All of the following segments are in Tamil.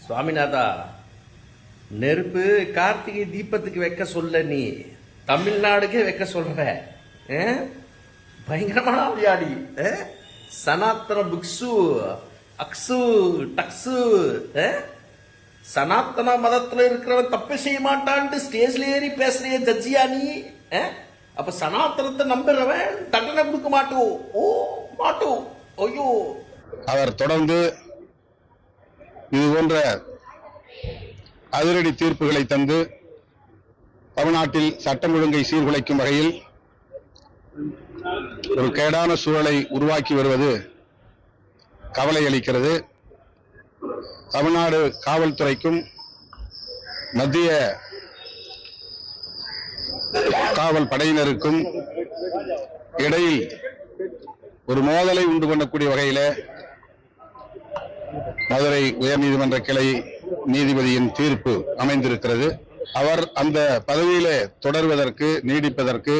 சுவாமிநாதா நெருப்பு கார்த்திகை தீபத்துக்கு வைக்க சொல்ல நீ. தமிழ்நாடுக்கே வைக்க சொல்ற. ஆ? பயங்கரமான விளையாடி சனாத்தன புக்ஸு அக்ஸு டக்ஸு சனாத்தன மதத்துல இருக்கிறவன் தப்பு செய்ய மாட்டான்ட்டு ஸ்டேஜ்ல ஏறி பேசுறிய ஜட்ஜியா நீ. அப்ப சனாத்தனத்தை நம்புறவன் தண்டனை கொடுக்க மாட்டோம் ஓ மாட்டோம் ஐயோ. அவர் தொடர்ந்து இது போன்ற அதிரடி தீர்ப்புகளை தந்து தமிழ்நாட்டில் சட்டம் ஒழுங்கை சீர்குலைக்கும் வகையில் ஒரு கேடான சூழலை உருவாக்கி வருவது கவலை அளிக்கிறது. தமிழ்நாடு காவல்துறைக்கும் மத்திய காவல் படையினருக்கும் இடையில் ஒரு மோதலை உண்டு பண்ணக்கூடிய வகையில மதுரை உயர்நீதிமன்ற கிளை நீதிபதியின் தீர்ப்பு அமைந்திருக்கிறது. அவர் அந்த பதவியிலே தொடர்வதற்கு நீடிப்பதற்கு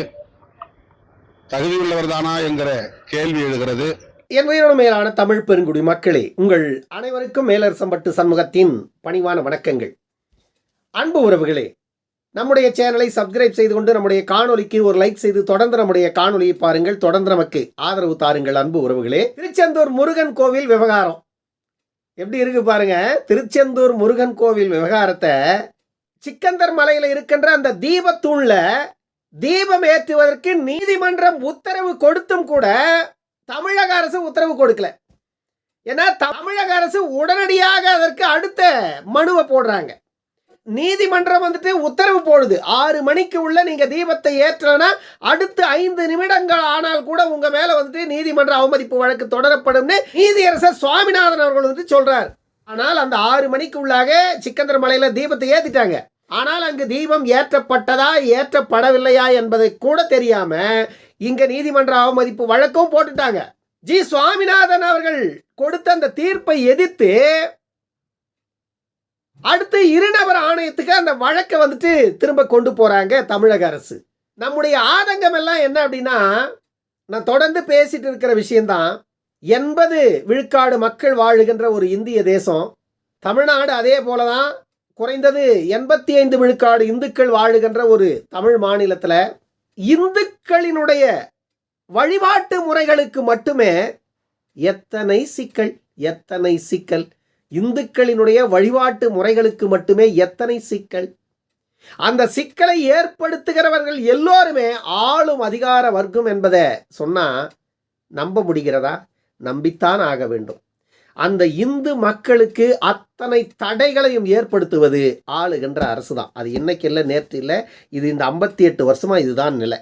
தகுதியுள்ளவர்தானா என்கிற கேள்வி எழுகிறது. என் உயிரோடு மேலான தமிழ் பெருங்குடி மக்களே உங்கள் அனைவருக்கும் மேலரசம்பட்டு சண்முகத்தின் பணிவான வணக்கங்கள். அன்பு உறவுகளே நம்முடைய சேனலை சப்ஸ்கிரைப் செய்து கொண்டு நம்முடைய காணொலிக்கு ஒரு லைக் செய்து தொடர்ந்து நம்முடைய காணொலியை பாருங்கள். தொடர்ந்து நமக்கு ஆதரவு தாருங்கள் அன்பு உறவுகளே. திருச்செந்தூர் முருகன் கோவில் விவகாரம். எப்படி இருக்கு பாருங்க? திருச்செந்தூர் முருகன் கோவில் விவகாரத்தை சிக்கந்தர் மலையில் இருக்கின்ற அந்த தீபத்தூண்ல தீபம் ஏற்றுவதற்கு நீதிமன்றம் உத்தரவு கொடுத்தும் கூட தமிழக அரசு உத்தரவு கொடுக்கல. ஏன்னா தமிழக அரசு உடனடியாக அதற்கு அடுத்த மனுவை போடுறாங்க. நீதிமன்றம் வந்துட்டு உத்தரவு போடுது. ஆறு மணிக்கு உள்ள நீங்க தீபத்தை ஏற்றனா அடுத்து ஐந்து நிமிடங்கள் ஆனால் கூட உங்க மேல வந்துட்டு நீதிமன்ற அவமதிப்பு வழக்கு தொடரப்படும்னு நீதியரசர் சுவாமிநாதன் அவர்கள் வந்து சொல்றார். ஆனால் அந்த ஆறு மணிக்கு உள்ளாக சிக்கந்தர் மலையில தீபத்தை ஏத்திட்டாங்க. ஆனால் அங்கு தீபம் ஏற்றப்பட்டதா ஏற்றப்படவில்லையா என்பதை கூட தெரியாம இங்க நீதிமன்ற அவமதிப்பு வழக்கும் போட்டுட்டாங்க. ஜி. சுவாமிநாதன் அவர்கள் கொடுத்த அந்த தீர்ப்பை எதிர்த்து அடுத்து இருநபர் ஆணையத்துக்கு அந்த வழக்கை வந்துட்டு திரும்ப கொண்டு போகிறாங்க தமிழக அரசு. நம்முடைய ஆதங்கம் எல்லாம் என்ன அப்படின்னா நான் தொடர்ந்து பேசிட்டு இருக்கிற விஷயந்தான் எண்பது விழுக்காடு மக்கள் வாழுகின்ற ஒரு இந்திய தேசம். தமிழ்நாடு அதே போலதான். குறைந்தது எண்பத்தி ஐந்து விழுக்காடு இந்துக்கள் வாழுகின்ற ஒரு தமிழ் மாநிலத்தில் இந்துக்களினுடைய வழிபாட்டு முறைகளுக்கு மட்டுமே எத்தனை சிக்கல் எத்தனை சிக்கல் இந்துக்களினுடைய வழிபாட்டு முறைகளுக்கு மட்டுமே எத்தனை சிக்கல்? அந்த சிக்கலை ஏற்படுத்துகிறவர்கள் எல்லோருமே ஆளும் அதிகார வர்க்கம் என்பதை சொன்னா நம்ப முடிகிறதா? நம்பித்தான் ஆக வேண்டும். அந்த இந்து மக்களுக்கு அத்தனை தடைகளையும் ஏற்படுத்துவது ஆளுகின்ற அரசு தான் அது இன்னைக்கு இல்லை நேற்று இல்லை இது இந்த ஐம்பத்தி எட்டு வருஷமா இதுதான் நிலை.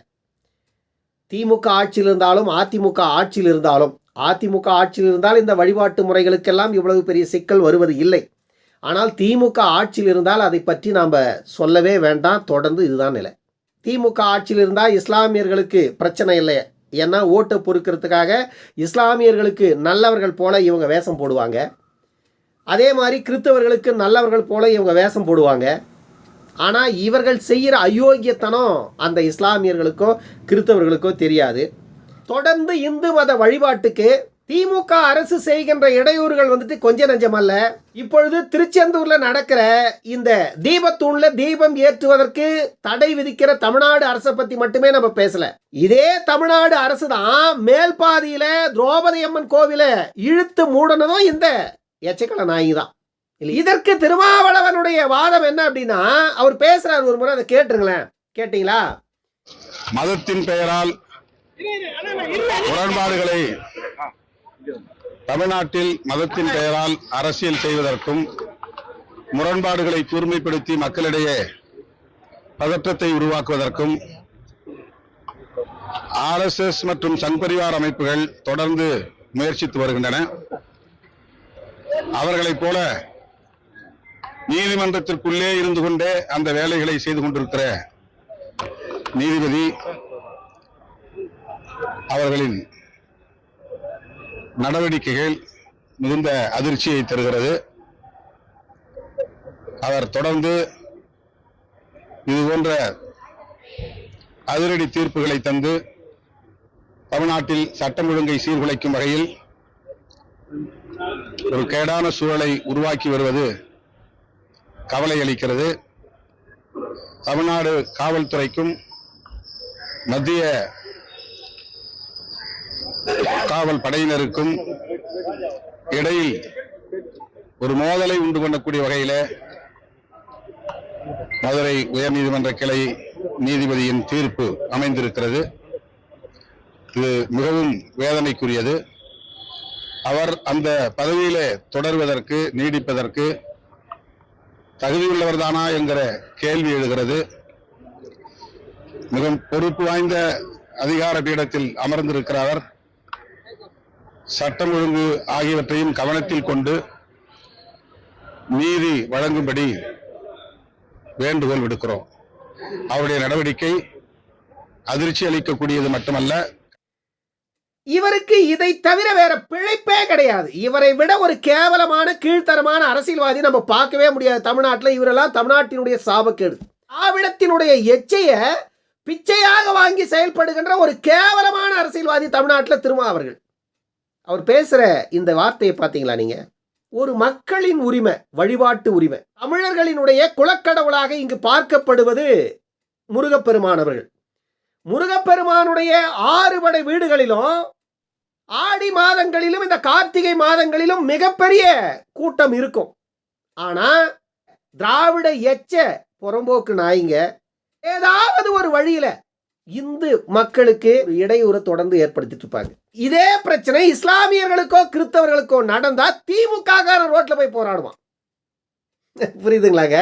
திமுக ஆட்சியில் இருந்தாலும் அதிமுக ஆட்சியில் இருந்தாலும் அதிமுக ஆட்சியில் இருந்தால் இந்த வழிபாட்டு முறைகளுக்கெல்லாம் இவ்வளவு பெரிய சிக்கல் வருவது இல்லை. ஆனால் திமுக ஆட்சியில் இருந்தால் அதை பற்றி நாம் சொல்லவே வேண்டாம். தொடர்ந்து இதுதான் நிலை. திமுக ஆட்சியில் இருந்தால் இஸ்லாமியர்களுக்கு பிரச்சனை இல்லை. ஏன்னா ஓட்டை பொறுக்கிறதுக்காக இஸ்லாமியர்களுக்கு நல்லவர்கள் போல இவங்க வேஷம் போடுவாங்க. அதே மாதிரி கிறிஸ்தவர்களுக்கு நல்லவர்கள் போல இவங்க வேஷம் போடுவாங்க. ஆனால் இவர்கள் செய்கிற அயோக்கியத்தனம் அந்த இஸ்லாமியர்களுக்கோ கிறித்தவர்களுக்கோ தெரியாது. தொடர்ந்து இந்து மத வழிபாட்டுக்கு திமுக அரசு செய்கின்ற இடையூறுகள் வந்துட்டு கொஞ்ச நஞ்சமல்ல இப்பொழுது திருச்செந்தூர்ல நடக்கிற இந்த தீபத்தூண்ல தீபம் ஏற்றுவதற்கு தடை விதிக்கிற தமிழ்நாடு அரசை பத்தி மட்டுமே நம்ம பேசல. இதே தமிழ்நாடு அரசு தான் மேல் பாதியில திரௌபதி அம்மன் கோவில இழுத்து மூடனதும் இந்த எச்சக்கல நாயகி தான் இதற்கு திருமாவளவனுடைய வாதம் என்ன அப்படின்னா அவர் பேசுறாரு ஒரு முறை அதை கேட்டுருங்களேன். கேட்டீங்களா? மதத்தின் பெயரால் முரண்பாடுகளை தமிழ்நாட்டில் மதத்தின் பெயரால் அரசியல் செய்வதற்கும் முரண்பாடுகளை தூர்மைப்படுத்தி மக்களிடையே பதற்றத்தை உருவாக்குவதற்கும் ஆர்எஸ்எஸ் மற்றும் சங்பரிவார் அமைப்புகள் தொடர்ந்து முயற்சித்து வருகின்றன. அவர்களைப் போல நீதிமன்றத்திற்குள்ளே இருந்து கொண்டே அந்த வேலைகளை செய்து கொண்டிருக்கிற நீதிபதி அவர்களின் நடவடிக்கைகள் மிகுந்த அதிர்ச்சியை தருகிறது. அவர் தொடர்ந்து இது போன்ற அதிரடி தீர்ப்புகளை தந்து தமிழ்நாட்டில் சட்டம் ஒழுங்கை சீர்குலைக்கும் வகையில் ஒரு கேடான சூழலை உருவாக்கி வருவது கவலை அளிக்கிறது. தமிழ்நாடு காவல்துறைக்கும் மத்திய காவல் படையினருக்கும் இடையில் ஒரு மோதலை உண்டு பண்ணக்கூடிய வகையில மதுரை உயர்நீதிமன்ற கிளை நீதிபதியின் தீர்ப்பு அமைந்திருக்கிறது. இது மிகவும் வேதனைக்குரியது. அவர் அந்த பதவியிலே தொடர்வதற்கு நீடிப்பதற்கு தகுதியுள்ளவர்தானா என்கிற கேள்வி எழுகிறது. மிகவும் பொறுப்பு வாய்ந்த அதிகார பீடத்தில் அமர்ந்திருக்கிறார். சட்டம் ஒழுங்கு ஆகியவற்றையும் கவனத்தில் கொண்டு நீதி வழங்கும்படி வேண்டுகோள் விடுக்கிறோம். அவருடைய நடவடிக்கை அதிர்ச்சி அளிக்கக்கூடியது மட்டுமல்ல. இவருக்கு இதை தவிர வேற பிழைப்பே கிடையாது. இவரை விட ஒரு கேவலமான கீழ்த்தரமான அரசியல்வாதி நம்ம பார்க்கவே முடியாது. தமிழ்நாட்டில் இவரெல்லாம் தமிழ்நாட்டினுடைய சாபக்கேடு. திராவிடத்தினுடைய எச்சைய பிச்சையாக வாங்கி செயல்படுகின்ற ஒரு கேவலமான அரசியல்வாதி தமிழ்நாட்டில் திருமா அவர்கள் அவர் பேசுகிற இந்த வார்த்தையை பார்த்தீங்களா நீங்கள் ஒரு மக்களின் உரிமை வழிபாட்டு உரிமை. தமிழர்களினுடைய குலக்கடவுளாக இங்கு பார்க்கப்படுவது முருகப்பெருமானவர்கள் முருகப்பெருமானுடைய முருகப்பெருமானுடைய ஆறுபடை வீடுகளிலும் ஆடி மாதங்களிலும் இந்த கார்த்திகை மாதங்களிலும் மிகப்பெரிய கூட்டம் இருக்கும். ஆனால் திராவிட எச்ச புறம்போக்கு நாய்ங்க ஏதாவது ஒரு வழியில் இந்து மக்களுக்கு இடையூறை தொடர்ந்து ஏற்படுத்திட்டு இருப்பாங்க. இதே பிரச்சனை இஸ்லாமியர்களுக்கோ கிறிஸ்தவர்களுக்கோ நடந்தால் திமுக ரோட்டில் போய் போராடுவான். புரியுதுங்களாங்க?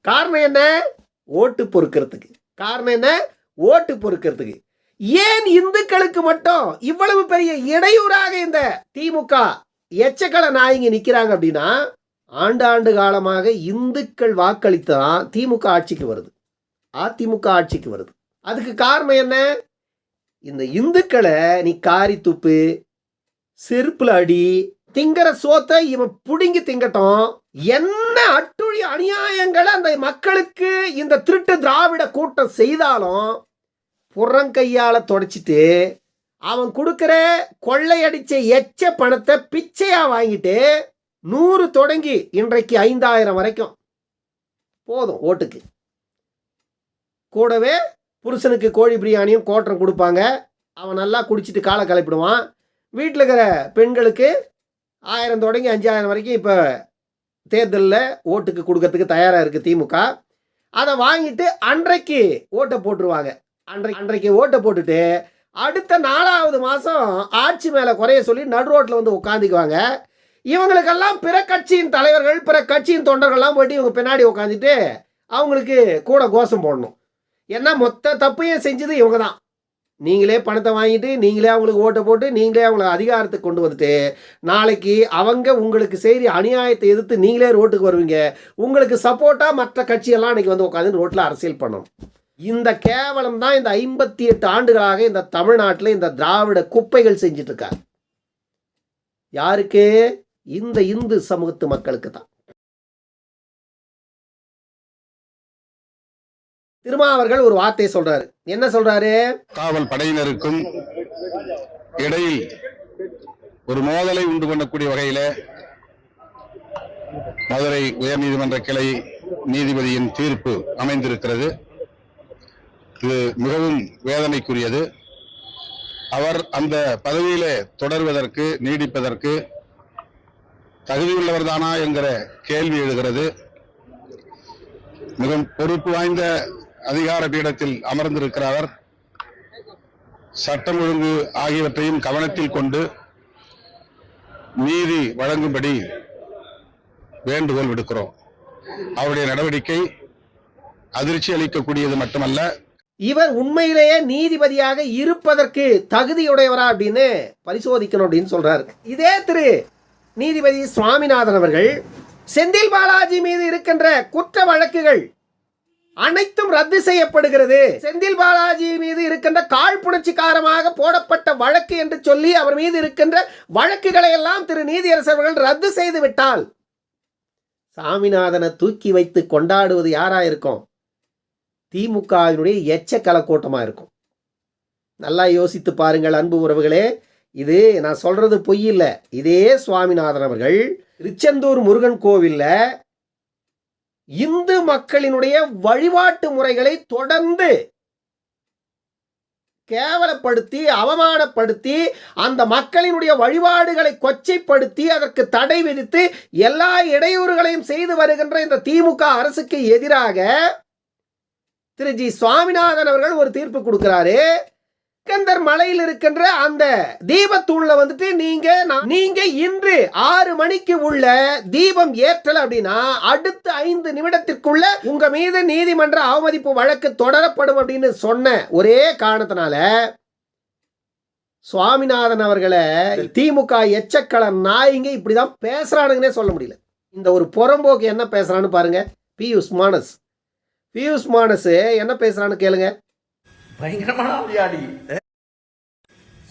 காரணம் என்ன? ஓட்டு பொறுக்கிறதுக்கு. காரணம் என்ன? ஓட்டு பொறுக்கிறதுக்கு. ஏன் இந்துக்களுக்கு மட்டும் இவ்வளவு பெரிய இடையூறாக இந்த திமுக எச்சக்கலை நாயங்க நிற்கிறாங்க அப்படின்னா ஆண்டாண்டு காலமாக இந்துக்கள் வாக்களித்து தான் திமுக ஆட்சிக்கு வருது. அதிமுக ஆட்சிக்கு வருது. அதுக்கு காரணம் என்ன? இந்த இந்துக்களை நீ காரி துப்பு செருப்புல அடி திங்கிற சோத்தை இவன் பிடுங்கி திங்கட்டும். என்ன அட்டுழி அநியாயங்களை அந்த மக்களுக்கு இந்த திருட்டு திராவிட கூட்டம் செய்தாலும் புறங்கையால தொடச்சிட்டு அவன் கொடுக்குற கொள்ளையடிச்ச எச்ச பணத்தை பிச்சையா வாங்கிட்டு நூறு தொடங்கி இன்றைக்கு ஐந்தாயிரம் வரைக்கும். போதும் ஓட்டுக்கு. கூடவே புருஷனுக்கு கோழி பிரியாணியும் கோட்டரம் கொடுப்பாங்க. அவன் நல்லா குடிச்சிட்டு காலை கலப்பிடுவான். வீட்டில் இருக்கிற பெண்களுக்கு ஆயிரம் தொடங்கி அஞ்சாயிரம் வரைக்கும் இப்போ தேர்தலில் ஓட்டுக்கு கொடுக்கறதுக்கு தயாராக இருக்குது திமுக. அதை வாங்கிட்டு அன்றைக்கு ஓட்டை போட்டுருவாங்க. அன்றைக்கு அன்றைக்கு ஓட்டை போட்டுட்டு அடுத்த நாலாவது மாதம் ஆட்சி மேலே குறைய சொல்லி நடு ரோட்டில் வந்து உட்காந்துக்குவாங்க இவங்களுக்கெல்லாம் பிற கட்சியின் தலைவர்கள் பிற கட்சியின் தொண்டர்கள்லாம் போயிட்டு இவங்க பின்னாடி உட்காந்துட்டு அவங்களுக்கு கூட கோஷம் போடணும். ஏன்னா மொத்த தப்பையும் செஞ்சது இவங்க தான் நீங்களே பணத்தை வாங்கிட்டு நீங்களே அவங்களுக்கு ஓட்டை போட்டு நீங்களே அவங்கள அதிகாரத்துக்கு கொண்டு வந்துட்டு நாளைக்கு அவங்க உங்களுக்கு செய்தி அநியாயத்தை எதிர்த்து நீங்களே ரோட்டுக்கு வருவீங்க. உங்களுக்கு சப்போர்ட்டாக மற்ற கட்சியெல்லாம் அன்றைக்கி வந்து உட்காந்து ரோட்டில் அரசியல் பண்ணணும். இந்த கேவலம் தான் இந்த ஐம்பத்தி எட்டு ஆண்டுகளாக இந்த தமிழ்நாட்டில் இந்த திராவிட குப்பைகள் செஞ்சிட்ருக்காங்க யாருக்கு? இந்த இந்து சமூகத்து மக்களுக்கு தான். திருமாவர்கள் ஒரு வார்த்தையை சொல்றாரு. என்ன சொல்றாரு? காவல் படையினருக்கும் இடையில் ஒரு மோதலை உண்டு பண்ணக்கூடிய வகையில மதுரை உயர்நீதிமன்ற கிளை நீதிபதியின் தீர்ப்பு அமைந்திருக்கிறது. இது மிகவும் வேதனைக்குரியது. அவர் அந்த பதவியிலே தொடர்வதற்கு நீடிப்பதற்கு தகுதியுள்ளவர்தானா என்கிற கேள்வி எழுகிறது. மிகவும் பொறுப்பு வாய்ந்த அதிகார பீடத்தில் அமர்ந்திருக்கிறார். சட்டம் ஒழுங்கு ஆகியவற்றையும் கவனத்தில் கொண்டு நீதி வழங்கும்படி வேண்டுகோள் விடுக்கிறோம். அவருடைய நடவடிக்கை அதிர்ச்சி அளிக்கக்கூடியது மட்டுமல்ல. இவர் உண்மையிலேயே நீதிபதியாக இருப்பதற்கு தகுதியுடையவரா அப்படின்னு பரிசோதிக்கணும் அப்படின்னு சொல்றாரு. இதே திரு நீதிபதி சுவாமிநாதன் அவர்கள் செந்தில் பாலாஜி மீது இருக்கின்ற குற்ற வழக்குகள் அனைத்தும் ரத்து செய்யப்படுகிறது. செந்தில் பாலாஜி மீது இருக்கின்ற காழ்ப்புணர்ச்சிக்காரமாக போடப்பட்ட வழக்கு என்று சொல்லி அவர் மீது இருக்கின்ற வழக்குகளை எல்லாம் திரு நீதியரசர்கள் ரத்து செய்து விட்டால் சாமிநாதனை தூக்கி வைத்து கொண்டாடுவது யாரா இருக்கும் திமுகவினுடைய எச்ச கலக்கூட்டமாக இருக்கும் நல்லா யோசித்து பாருங்கள் அன்பு உறவுகளே இது நான் சொல்றது பொய் இல்லை. இதே சுவாமிநாதன் அவர்கள் திருச்செந்தூர் முருகன் கோவிலில் இந்து மக்களினுடைய வழிபாட்டு முறைகளை தொடர்ந்து கேவலப்படுத்தி அவமானப்படுத்தி அந்த மக்களினுடைய வழிபாடுகளை கொச்சைப்படுத்தி அதற்கு தடை விதித்து எல்லா இடையூறுகளையும் செய்து வருகின்ற இந்த திமுக அரசுக்கு எதிராக திரு. ஜி. சுவாமிநாதன் அவர்கள் ஒரு தீர்ப்பு கொடுக்கிறாரு. சிக்கந்தர் மலையில் இருக்கின்ற அந்த தீபத்தூள்ல வந்துட்டு நீங்க நீங்க இன்று ஆறு மணிக்கு உள்ள தீபம் ஏற்றல அப்படின்னா அடுத்த ஐந்து நிமிடத்திற்குள்ள உங்க மீது நீதிமன்ற அவமதிப்பு வழக்கு தொடரப்படும் அப்படின்னு சொன்ன ஒரே காரணத்தினால சுவாமிநாதன் அவர்களை திமுக எச்சக்கள நாய்ங்க இப்படிதான் பேசுறானுங்கன்னே சொல்ல முடியல. இந்த ஒரு புறம்போக்கு என்ன பேசுறான்னு பாருங்க. பியூஸ் மானஸ். பியூஸ் மானஸ் என்ன பேசுறான்னு கேளுங்க. பயங்கரமான விளையாடி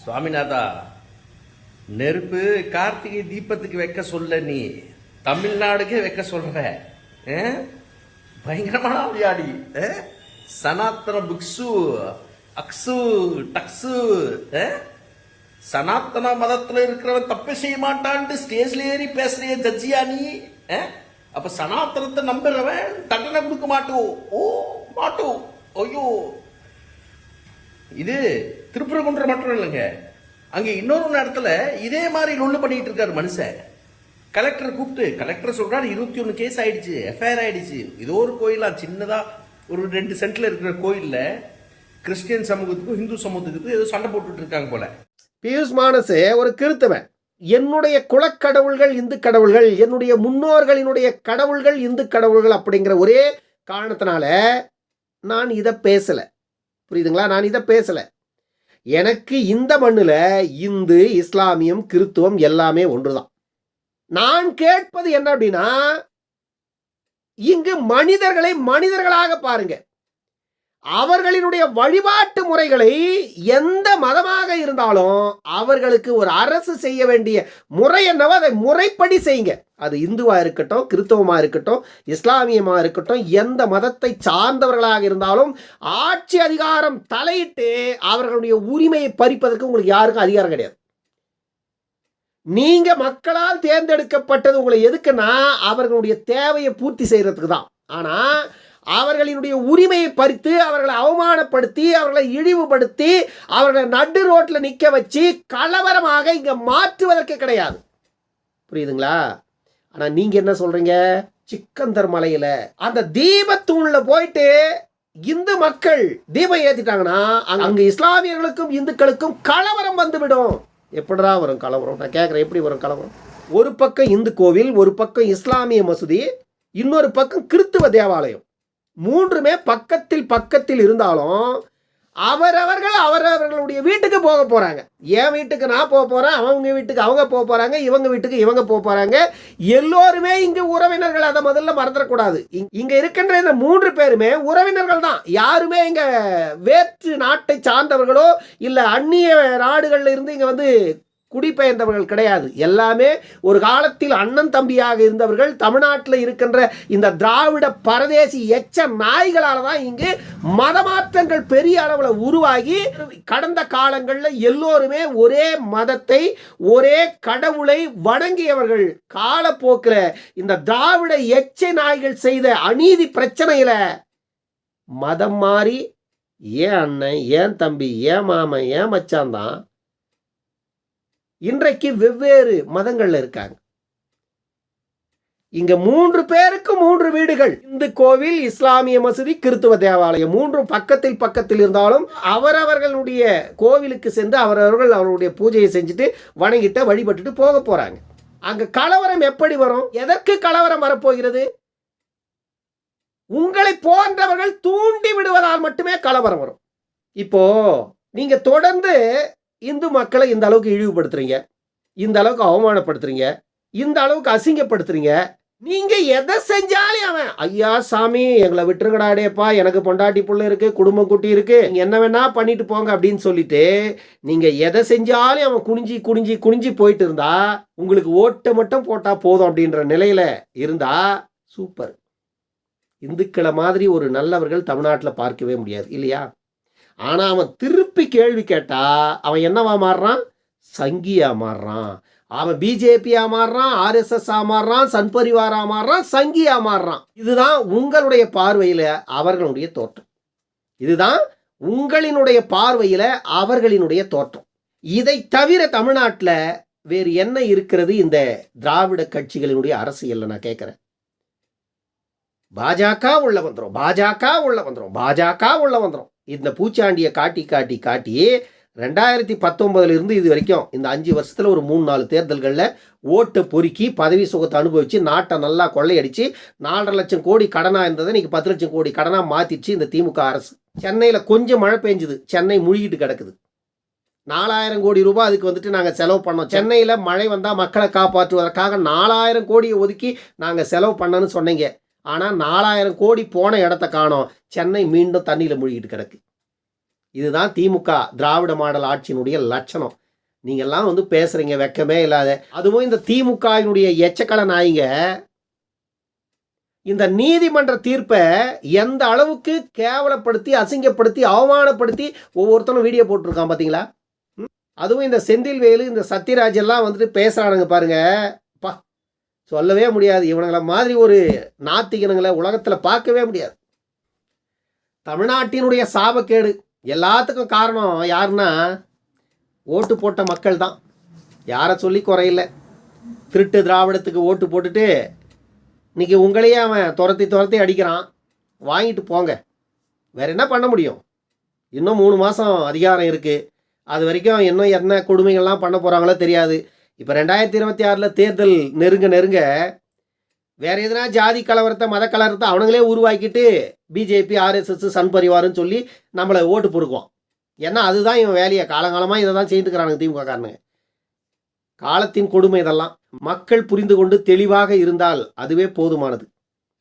சுவாமிநாதா நெருப்பு கார்த்திகை தீபத்துக்கு வைக்க சொல்ல நீ தமிழ்நாடுக்கே வைக்க சொல்ற? பயங்கரமான ஆ? சனாத்தன புக்ஸு அக்ஸு டக்ஸு? சனாத்தன மதத்துல இருக்கிறவன் தப்பு செய்ய மாட்டான்ட்டு ஸ்டேஜ்ல ஏறி பேசுறிய ஜட்ஜியா நீ? அப்ப சனாத்தனத்தை நம்புறவன் தண்டனை கொடுக்க மாட்டோம் ஓ மாட்டோம் ஐயோ இது திருப்பரங்குன்றம் மட்டும் இல்லைங்க. அங்கே இன்னொரு இடத்துல இதே மாதிரி லொல்லு பண்ணிட்டு இருக்காரு மனுஷன். கலெக்டர் கூப்பிட்டு கலெக்டர் சொல்றாரு இருபத்தி ஒன்று கேஸ் ஆயிடுச்சு எஃப்ஐஆர் ஆயிடுச்சு. ஏதோ ஒரு கோயிலா சின்னதா ஒரு ரெண்டு சென்ட்ல இருக்கிற கோயில்ல கிறிஸ்டியன் சமூகத்துக்கும் இந்து சமூகத்துக்கும் ஏதோ சண்டை போட்டுட்டு இருக்காங்க போல. பியூஸ் மானஸ் ஒரு கிறித்தவன். என்னுடைய குலக்கடவுள்கள் இந்து கடவுள்கள் என்னுடைய முன்னோர்களினுடைய கடவுள்கள் இந்து கடவுள்கள் அப்படிங்கிற ஒரே காரணத்தினால நான் இதை பேசலை. புரியுதுங்களா? நான் இதை பேசலை. எனக்கு இந்த மண்ணில் இந்து இஸ்லாமியம் கிறித்துவம் எல்லாமே ஒன்று தான் நான் கேட்பது என்ன அப்படின்னா இங்கு மனிதர்களை மனிதர்களாக பாருங்கள் அவர்களினுடைய வழிபாட்டு முறைகளை எந்த மதமாக இருந்தாலும் அவர்களுக்கு ஒரு அரசு செய்ய வேண்டிய முறை என்னவோ அதை முறைப்படி செய்யுங்க. அது இந்துவா இருக்கட்டும் கிறிஸ்தவமா இருக்கட்டும் இஸ்லாமியமா இருக்கட்டும் எந்த மதத்தை சார்ந்தவர்களாக இருந்தாலும் ஆட்சி அதிகாரம் தலையிட்டு அவர்களுடைய உரிமையை பறிப்பதற்கு உங்களுக்கு யாருக்கும் அதிகாரம் கிடையாது. நீங்க மக்களால் தேர்ந்தெடுக்கப்பட்டது உங்களை எதுக்குன்னா அவர்களுடைய தேவையை பூர்த்தி செய்யறதுக்கு தான் ஆனா அவர்களினுடைய உரிமையை பறித்து அவர்களை அவமானப்படுத்தி அவர்களை இழிவுபடுத்தி அவர்களை நடு ரோட்டில் நிற்க வச்சு கலவரமாக இங்கே மாற்றுவதற்கு கிடையாது. புரியுதுங்களா? ஆனால் நீங்கள் என்ன சொல்கிறீங்க சிக்கந்தர் மலையில். அந்த தீபத்தூணில் போயிட்டு இந்து மக்கள் தீபம் ஏற்றிட்டாங்கன்னா அங்கே இஸ்லாமியர்களுக்கும் இந்துக்களுக்கும் கலவரம் வந்துவிடும். எப்படிடா வரும் கலவரம்? நான் கேட்குறேன் எப்படி வரும் கலவரம்? ஒரு பக்கம் இந்து கோவில் ஒரு பக்கம் இஸ்லாமிய மசூதி இன்னொரு பக்கம் கிறித்துவ தேவாலயம். மூன்றுமே பக்கத்தில் பக்கத்தில் இருந்தாலும் அவரவர்கள் அவரவர்களுடைய வீட்டுக்கு போக போகிறாங்க என் வீட்டுக்கு நான் போக போகிறேன் அவங்க வீட்டுக்கு அவங்க போக போகிறாங்க இவங்க வீட்டுக்கு இவங்க போக போகிறாங்க எல்லோருமே இங்கே உறவினர்கள் அதை முதல்ல மறந்துடக்கூடாது. இங்கே இருக்கின்ற இந்த மூன்று பேருமே உறவினர்கள் தான். யாருமே இங்கே வேற்று நாட்டை சார்ந்தவர்களோ இல்லை அந்நிய நாடுகளில் இருந்து இங்கே வந்து குடிபெயர்ந்தவர்கள் கிடையாது. எல்லாமே ஒரு காலத்தில் அண்ணன் தம்பியாக இருந்தவர்கள் தமிழ்நாட்டில் இருக்கின்ற இந்த திராவிட பரதேசி எச்ச நாய்களால் தான் இங்கு மதமாற்றங்கள் பெரிய அளவில் உருவாகி கடந்த காலங்களில் எல்லோருமே ஒரே மதத்தை ஒரே கடவுளை வணங்கியவர்கள். காலப்போக்கில் இந்த திராவிட எச்ச நாய்கள் செய்த அநீதி பிரச்சனையில் மதம் மாறி ஏன் அண்ணன் ஏன் தம்பி ஏன் மாமன் ஏன் மச்சான் தான் இன்றைக்கு வெவ்வேறு மதங்கள்ல இருக்காங்க. இங்க மூன்று பேருக்கு மூன்று வீடுகள். இந்து கோவில் இஸ்லாமிய மசூதி கிறித்துவ தேவாலயம் மூன்றும் பக்கத்தில் பக்கத்தில் இருந்தாலும் அவரவர்களுடைய கோவிலுக்கு சென்று அவரவர்கள் அவருடைய பூஜையை செஞ்சுட்டு வணங்கிட்டு வழிபட்டுட்டு போக போறாங்க. அங்க கலவரம் எப்படி வரும்? எதற்கு கலவரம் வரப்போகிறது? உங்களை போன்றவர்கள் தூண்டி விடுவதால் மட்டுமே கலவரம் வரும். இப்போ நீங்க தொடர்ந்து இந்து மக்களை இந்த அளவுக்கு இழிவுபடுத்துறீங்க. இந்த அளவுக்கு அவமானப்படுத்துறீங்க. இந்த அளவுக்கு அசிங்கப்படுத்துறீங்க. நீங்க எதை செஞ்சாலும் அவன் ஐயா சாமி எங்களை விட்டுருங்கடாடேப்பா எனக்கு பொண்டாட்டி புள்ள இருக்கு குடும்பம் குட்டி இருக்கு. என்ன வேணா பண்ணிட்டு போங்க அப்படின்னு சொல்லிட்டு நீங்க எதை செஞ்சாலும் அவன் குனிஞ்சி குனிஞ்சி குனிஞ்சி போயிட்டு இருந்தா உங்களுக்கு ஓட்டை மட்டும் போட்டா போதும் அப்படின்ற நிலையில இருந்தா சூப்பர். இந்துக்களை மாதிரி ஒரு நல்லவர்கள் தமிழ்நாட்டில் பார்க்கவே முடியாது இல்லையா? ஆனால் அவன் திருப்பி கேள்வி கேட்டால் அவன் என்னவா மாறுறான்? சங்கியா மாறுறான். அவன் பிஜேபியாக மாறுறான் ஆர்எஸ்எஸ்ஸாக மாறுறான் சன்பரிவாராக மாறுறான் சங்கியாக மாறுறான். இதுதான் உங்களுடைய பார்வையில் அவர்களுடைய தோற்றம். இதுதான் உங்களினுடைய பார்வையில் அவர்களினுடைய தோற்றம். இதை தவிர தமிழ்நாட்டில் வேறு என்ன இருக்கிறது? இந்த திராவிட கட்சிகளினுடைய அரசியல்ல நான் கேட்குறேன். பாஜக உள்ள வந்துடும் பாஜக உள்ள வந்துடும் பாஜக உள்ள வந்துடும் இந்த பூச்சாண்டியை காட்டி காட்டி காட்டி ரெண்டாயிரத்தி பத்தொன்பதுல இருந்து இது வரைக்கும் இந்த அஞ்சு வருஷத்துல ஒரு மூணு நாலு தேர்தல்களில் ஓட்டை பொறுக்கி பதவி சுகத்தை அனுபவிச்சு நாட்டை நல்லா கொள்ளையடிச்சு நாலரை லட்சம் கோடி கடனா இருந்ததை இன்னைக்கு பத்து லட்சம் கோடி கடனா மாத்திடுச்சு இந்த திமுக அரசு. சென்னையில் கொஞ்சம் மழை பெஞ்சுது. சென்னை முழுகிட்டு கிடக்குது. நாலாயிரம் கோடி ரூபாய் அதுக்கு வந்துட்டு நாங்கள் செலவு பண்ணோம். சென்னையில் மழை வந்தால் மக்களை காப்பாற்றுவதற்காக நாலாயிரம் கோடியை ஒதுக்கி நாங்கள் செலவு பண்ணோன்னு சொன்னீங்க. ஆனால் நாலாயிரம் கோடி போன இடத்த காணோம். சென்னை மீண்டும் தண்ணியில் மூழ்கிட்டு கிடக்கு. இதுதான் திமுக திராவிட மாடல் ஆட்சியினுடைய லட்சணம். நீங்கள்லாம் வந்து பேசுகிறீங்க வெக்கமே இல்லாத. அதுவும் இந்த திமுகவினுடைய எச்சக்கலை நாயிங்க இந்த நீதிமன்ற தீர்ப்பை எந்த அளவுக்கு கேவலப்படுத்தி அசிங்கப்படுத்தி அவமானப்படுத்தி ஒவ்வொருத்தனும் வீடியோ போட்டிருக்கான் பார்த்தீங்களா ம்? அதுவும் இந்த செந்தில்வேலு இந்த சத்யராஜ் எல்லாம் வந்துட்டு பேசுகிறானுங்க பாருங்கள் சொல்லவே முடியாது. இவனுங்களை மாதிரி ஒரு நாத்திகனுங்களை உலகத்தில் பார்க்கவே முடியாது. தமிழ்நாட்டினுடைய சாபக்கேடு எல்லாத்துக்கும் காரணம் யாருன்னா ஓட்டு போட்ட மக்கள் தான் யாரை சொல்லி குறையில்லை. திருட்டு திராவிடத்துக்கு ஓட்டு போட்டுட்டு இன்னைக்கு உங்களையே அவன் துரத்தி துரத்தி அடிக்கிறான். வாங்கிட்டு போங்க. வேற என்ன பண்ண முடியும்? இன்னும் மூணு மாதம் அதிகாரம் இருக்குது அது வரைக்கும் இன்னும் என்ன கொடுமைகள்லாம் பண்ண போகிறாங்களோ தெரியாது. இப்போ ரெண்டாயிரத்தி இருபத்தி ஆறில் தேர்தல் நெருங்க நெருங்க வேறு எதுனா ஜாதி கலவரத்தை மத கலவரத்தை அவனுங்களே உருவாக்கிட்டு பிஜேபி ஆர்எஸ்எஸ் சன் பரிவார்னு சொல்லி நம்மளை ஓட்டு பொறுக்குவான். ஏன்னா அதுதான் இவன் வேலையை. காலங்காலமாக இதை தான் செய்துக்கிறானுங்க திமுக காரணங்க காலத்தின் கொடுமை இதெல்லாம். மக்கள் புரிந்து கொண்டு தெளிவாக இருந்தால் அதுவே போதுமானது.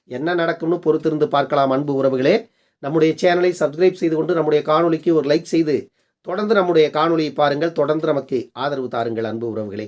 என்ன நடக்கும்னு பொறுத்திருந்து பார்க்கலாம் அன்பு உறவுகளே. நம்முடைய சேனலை சப்ஸ்கிரைப் செய்து கொண்டு நம்முடைய காணொலிக்கு ஒரு லைக் செய்து தொடர்ந்து நம்முடைய காணொலியை பாருங்கள். தொடர்ந்து நமக்கு ஆதரவு தாருங்கள் அன்பு உறவுகளே.